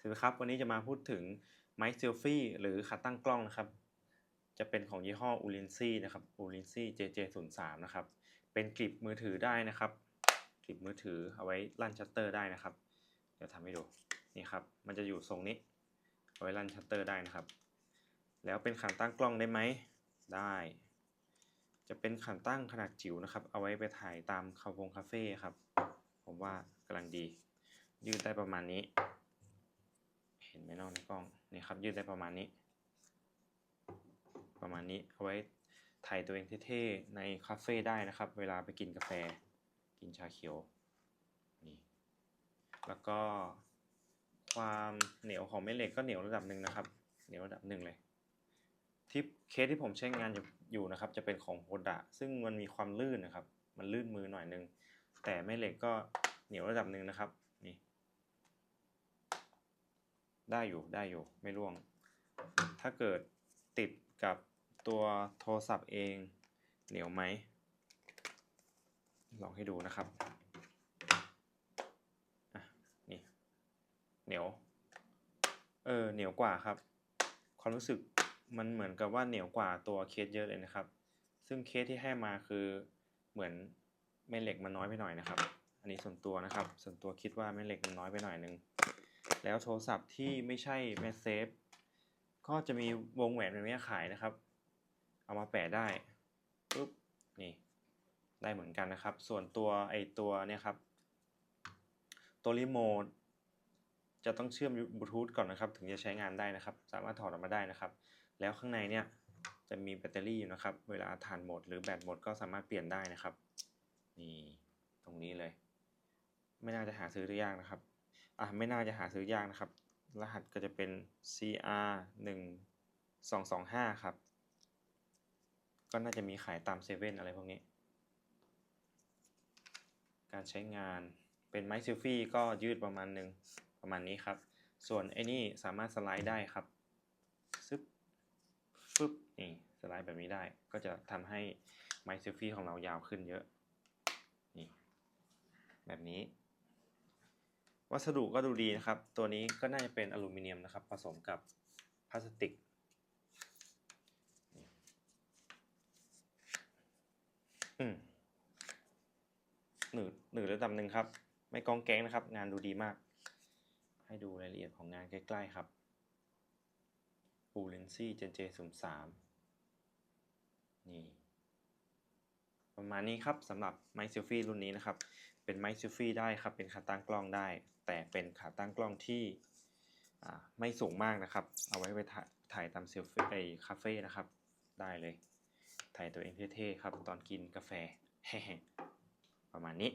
สวัสดีครับ วันนี้จะมาพูดถึงไมค์เซลฟี่หรือขาตั้งกล้องนะครับ จะเป็นของยี่ห้อ u l i n s y นะครับ u l i n s y JJ03 นะครับ เป็นกลิบมือถือได้นะครับกลิบมือถือเอาไว้ลั่นชัตเตอร์ได้นะครับ เดี๋ยวทำให้ดู นี่ครับ มันจะอยู่ทรงนี้ เอาไว้ลั่นชัตเตอร์ได้นะครับ แล้วเป็นขาตั้งกล้องได้ไหม ได้ จะเป็นขาตั้งขนาดจิ๋วนะครับ เอาไว้ไปถ่ายตามคาเฟ่ครับ ผมว่ากำลังดี ยืดได้ประมาณนี้ นไหมเนอกในกล้องนี่ครับยืดได้ประมาณนี้ ประมาณนี้เอาไว้ถ่ายตัวเองเท่ๆในคาเฟ่ได้นะครับ เวลาไปกินกาแฟกินชาเขียวนี่แล้วก็ความเหนียวของแม่เหล็กก็เหนียวระดับหนึ่งนะครับ เหนียวระดับหนึ่งเลยที่เคสที่ผมใช้งานอยู่นะครับ จะเป็นของโฮดะซึ่งมันมีความลื่นนะครับ มันลื่นมือหน่อยนึงแต่แม่เหล็กก็เหนียวระดับหนึ่งนะครับ นี่ ได้อยู่ได้อยู่ไม่ร่วง ถ้าเกิดติดกับตัวโทรศัพท์เองเหนียวไหม ลองให้ดูนะครับนี่เหนียว เออเหนียวกว่าครับ ความรู้สึกมันเหมือนกับว่าเหนียวกว่าตัวเคสเยอะเลยนะครับ ซึ่งเคสที่ให้มาคือเหมือนแม่เหล็กมันน้อยไปหน่อยนะครับ อันนี้ส่วนตัวนะครับ ส่วนตัวคิดว่าแม่เหล็กมันน้อยไปหน่อยนึง แล้วโทรศัพท์ที่ไม่ใช่แมสเซฟก็จะมีวงแหวนแบบนี้ขายนะครับ เอามาแปะได้ปุ๊บนี่ได้เหมือนกันนะครับ ส่วนตัวไอตัวเนี่ยครับ ตัวรีโมทจะต้องเชื่อมบลูทูธก่อนนะครับ ถึงจะใช้งานได้นะครับ สามารถถอดออกมาได้นะครับ แล้วข้างในเนี่ยจะมีแบตเตอรี่อยู่นะครับ เวลาถ่านหมดหรือแบตหมดก็สามารถเปลี่ยนได้นะครับ นี่ตรงนี้เลย ไม่น่าจะหาซื้อได้ยากนะครับ อะไม่น่าจะหาซื้อยากนะครับ รหัสก็จะเป็น CR 1 2 2 5 ครับ ก็น่าจะมีขายตามเซเว่นอะไรพวกนี้ การใช้งานเป็นไม้ซิลฟี่ก็ยืดประมาณหนึ่งประมาณนี้ครับ ส่วนไอ้นี่สามารถสไลด์ได้ครับซึบฟึบนี่สไลด์แบบนี้ได้ ก็จะทำให้ไม้ซิลฟี่ของเรายาวขึ้นเยอะ นี่ แบบนี้ วัสดุก็ดูดีนะครับ ตัวนี้ก็น่าจะเป็นอลูมิเนียมนะครับ ผสมกับพลาสติก อืมหนืดหนืดระดับหนึ่งครับ ไม่กองแกงนะครับ งานดูดีมาก ให้ดูรายละเอียดของงานใกล้ๆครับปูเลนซี่เจนเจศูนย์สามนี่ประมาณนี้ครับสำหรับไมค์ซิลฟี่รุ่นนี้นะครับ เป็นไมค์ซิลฟี่ได้ครับ เป็นขาตั้งกล้องได้ แต่เป็นขาตั้งกล้องที่ไม่สูงมากนะครับ เอาไว้ไปถ่ายถ่ายตามเซลฟี่ไอคาเฟ่นะครับ ได้เลย ถ่ายตัวเองเท่ๆครับ ตอนกินกาแฟ ประมาณนี้